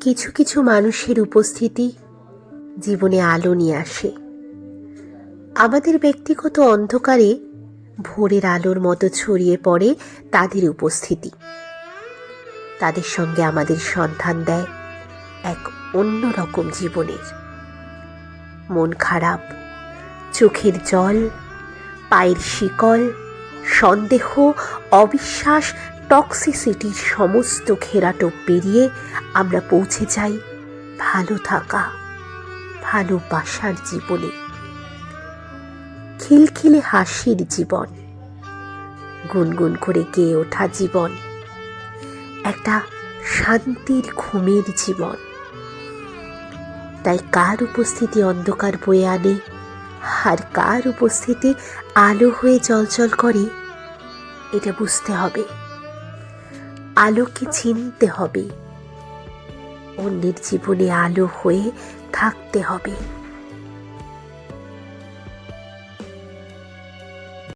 কিছু কিছু মানুষের উপস্থিতি জীবনে আলো নিয়ে আসে। আমাদের ব্যক্তিগত অন্ধকারে ভোরের আলোর মতো ছড়িয়ে পড়ে তাদের উপস্থিতি। তাদের সঙ্গে আমাদের সন্ধান দেয় এক অন্য রকম জীবনের। মন খারাপ, চোখের জল, পায়ের শিকল, সন্দেহ, অবিশ্বাস টক্সিসিটির সমস্ত ঘেরাটোপ পেরিয়ে আমরা পৌঁছে যাই ভালো থাকা ভালোবাসার জীবনে। খিলখিলে হাসির জীবন, গুনগুন করে গেয়ে ওঠা জীবন, একটা শান্তির ঘুমের জীবন। তাই কার উপস্থিতি অন্ধকার বয়ে আনে, আর কার উপস্থিতি আলো হয়ে চলচল করে, এটা বুঝতে হবে। আলোকে চিনতে হবে। অন্যের জীবনে আলো হয়ে থাকতে হবে।